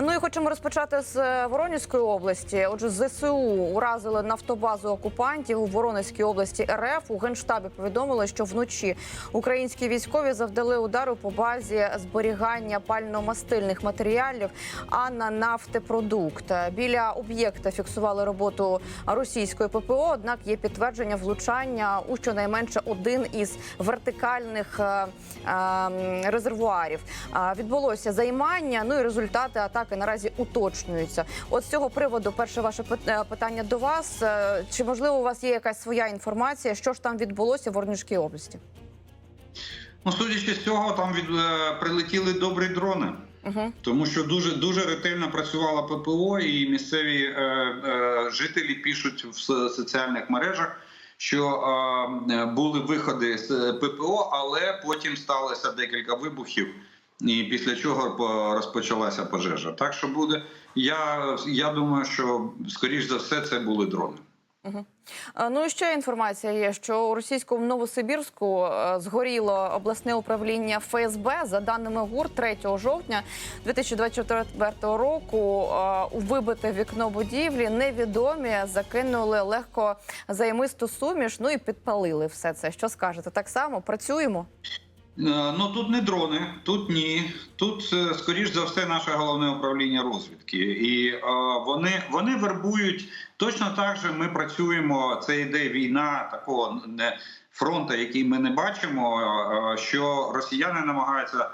Ну і хочемо розпочати з е, Воронезької області. Отже, ЗСУ уразили нафтобазу окупантів у Воронезькій області РФ. У генштабі повідомили, що вночі українські військові завдали удару по базі зберігання пально-мастильних матеріалів, а на нафтепродукт. Біля об'єкта фіксували роботу російської ППО. Однак є підтвердження влучання у щонайменше один із вертикальних е, е, резервуарів. Відбулося займання. Ну і результати атаки наразі уточнюються. От з цього приводу, перше ваше е, питання до вас: Е, чи можливо у вас є якась своя інформація, що ж там відбулося в Воронежській області? Ну, судячи з цього, там від е, прилетіли добрі дрони, Угу. тому що дуже дуже ретельно працювала ППО, і місцеві е, е, жителі пишуть в соціальних мережах, що е, були виходи з ППО, але потім сталося декілька вибухів. І після чого по- розпочалася пожежа. Так що буде. Я, я думаю, що скоріш за все це були дрони. Ну і ще інформація є, що у російському Новосибірську е, згоріло обласне управління ФСБ. За даними ГУР, 3 жовтня 2024 року е, у вибите вікно будівлі невідомі закинули легко займисту суміш. Ну і підпалили все це. Що скажете? Так само працюємо. Е, Ну тут не дрони, тут ні. Тут е, скоріш за все наше головне управління розвідки, і е, вони, вони вербують точно так же. Ми працюємо. Це йде війна такого не фронту, який ми не бачимо. е, Що росіяни намагаються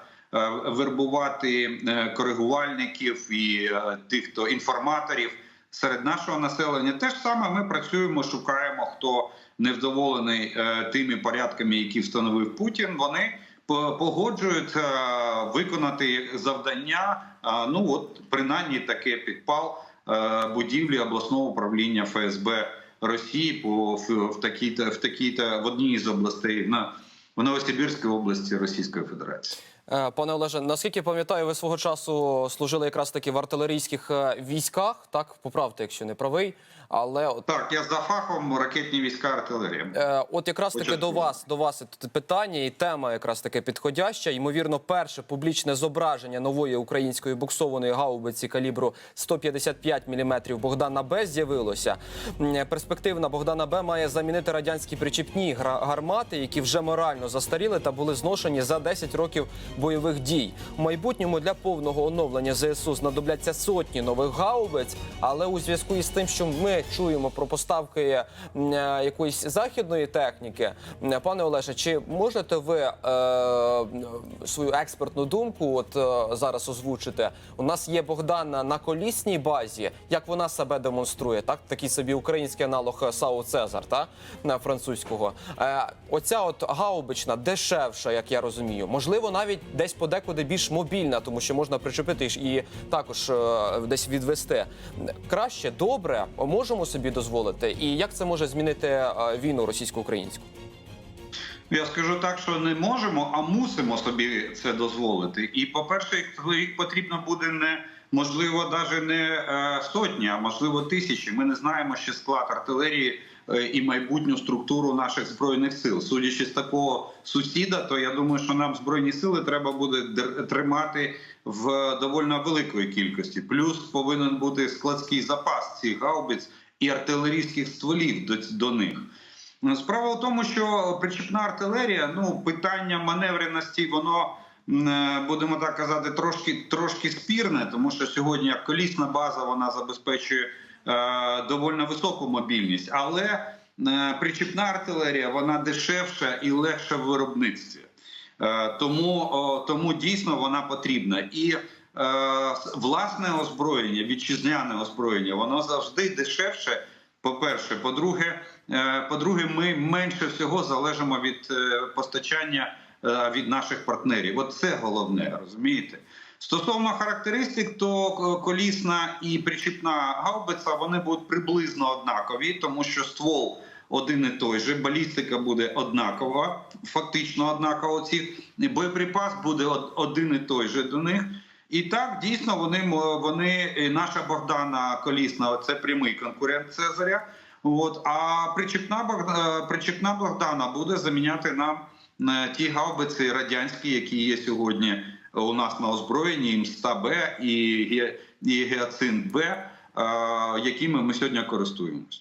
вербувати коригувальників і тих, хто інформаторів серед нашого населення. Те ж саме ми працюємо, шукаємо хто невдоволений тими порядками, які встановив Путін. Вони погоджують е, виконати завдання. е, Ну от принаймні таке підпал е, будівлі обласного управління ФСБ Росії по в, такій в такій в одній з областей на в Новосибірській області Російської Федерації. Пане Олеже, наскільки пам'ятаю, ви свого часу служили якраз таки в артилерійських військах, так поправте, якщо не правий. Але от, Так, я за фахом ракетні війська артилерія. е, от якраз таки до вас, до вас питання і тема якраз таки підходяща. Ймовірно, перше публічне зображення нової української буксованої гаубиці калібру 155 мм Богдана Б з'явилося. Перспективна Богдана Б має замінити радянські причіпні гармати, які вже морально застаріли та були зношені за 10 років бойових дій. У майбутньому для повного оновлення ЗСУ знадобляться сотні нових гаубиць, але у зв'язку із тим, що ми чуємо про поставки е, якоїсь західної техніки, пане Олеже, чи можете ви е, свою експертну думку от е, зараз озвучити? У нас є Богдана на колісній базі. Як вона себе демонструє? Так, такий собі український аналог САУ Цезар, та на французького. Е, оця от гаубична дешевша, як я розумію. Можливо, навіть десь подекуди більш мобільна, тому що можна причепити і також е, десь відвести. Краще, добре, можемо собі дозволити. І як це може змінити е, війну російсько-українську? Я скажу так, що не можемо, а мусимо собі це дозволити. І по-перше, їх потрібно буде не можливо, навіть не е, сотні, а можливо тисячі. Ми не знаємо ще склад артилерії е, і майбутню структуру наших збройних сил. Судячи з такого сусіда, то я думаю, що нам збройні сили треба буде тримати в довольно великої кількості. Плюс повинен бути складський запас цих гаубиць і артилерійських стволів до, до них. Справа в тому, що причіпна артилерія, ну питання маневреності, воно е, будемо так казати, трошки трошки спірне, тому що сьогодні колісна база вона забезпечує е, довольно високу мобільність, але е, причіпна артилерія вона дешевша і легша в виробництві. Е, тому, о, тому дійсно вона потрібна. І е, власне озброєння, вітчизняне озброєння, воно завжди дешевше. По-перше, по-друге, е, по-друге, ми менше всього залежимо від е, постачання е, від наших партнерів. От це головне, розумієте? Стосовно характеристик, то е, колісна і причіпна гаубиця вони будуть приблизно однакові, тому що ствол один і той же, балістика буде однакова, фактично однакова. Ці боєприпас буде один і той же до них. І так дійсно вони вони наша Богдана Колісна це прямий конкурент Цезаря. От а причепна Бог- е, причепна Богдана буде заміняти нам е, ті гаубиці радянські, які є сьогодні у нас на озброєнні, МСТА-Б і Ге- і гіацинт Б, е, якими ми сьогодні користуємося.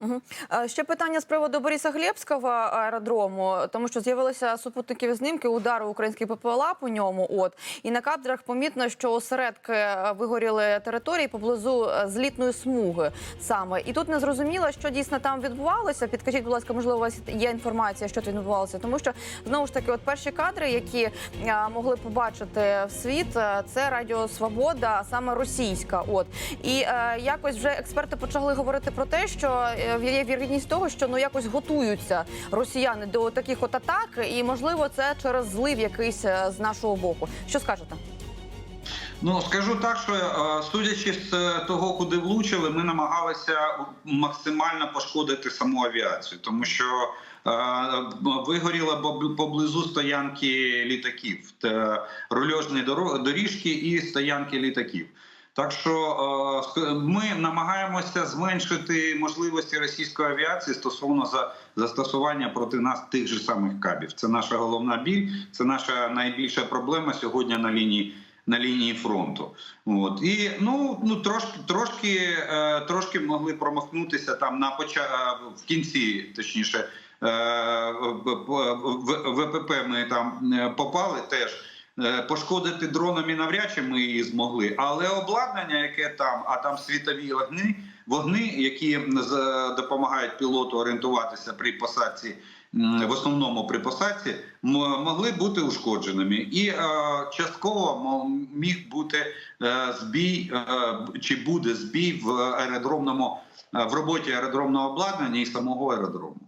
Угу. Ще питання з приводу Бориса Глєбського аеродрому, тому що з'явилися супутникові знімки удару українських ППЛА по ньому. От і на кадрах помітно, що осередки е, вигоріли території поблизу е, злітної смуги саме. І тут не зрозуміло, що дійсно там відбувалося. Підкажіть, будь ласка, можливо, у вас є інформація, що тут відбувалося, тому що знову ж таки, от перші кадри, які е, могли побачити в світ, це Радіо Свобода, саме російська. От і якось вже експерти почали говорити про те, що є вірогідність того, що ну якось готуються росіяни до таких от атак, і можливо це через злив якийсь е, з нашого боку. Що скажете? Ну скажу так, що е, судячи з е, того, куди влучили, ми намагалися максимально пошкодити саму авіацію, тому що е, вигоріла поблизу стоянки літаків, та рульожні доріжки і стоянки літаків. Так що е, ми намагаємося зменшити можливості російської авіації стосовно за застосування проти нас тих же самих кабів. Це наша головна біль, це наша найбільша проблема сьогодні на лінії. На лінії фронту, от і ну ну трошки трошки е, трошки могли промахнутися там на поча... е, в кінці, точніше, е, в- ВПП ми там е, попали теж. Е, Пошкодити дронами навряд чи ми її змогли, але обладнання, яке там, а там світові вогни, вогни, які допомагають пілоту орієнтуватися при посадці, в основному при посадці, могли бути ушкодженими, і е, частково міг бути е, збій, е, чи буде збій в аеродромному е, в роботі аеродромного обладнання і самого аеродрому.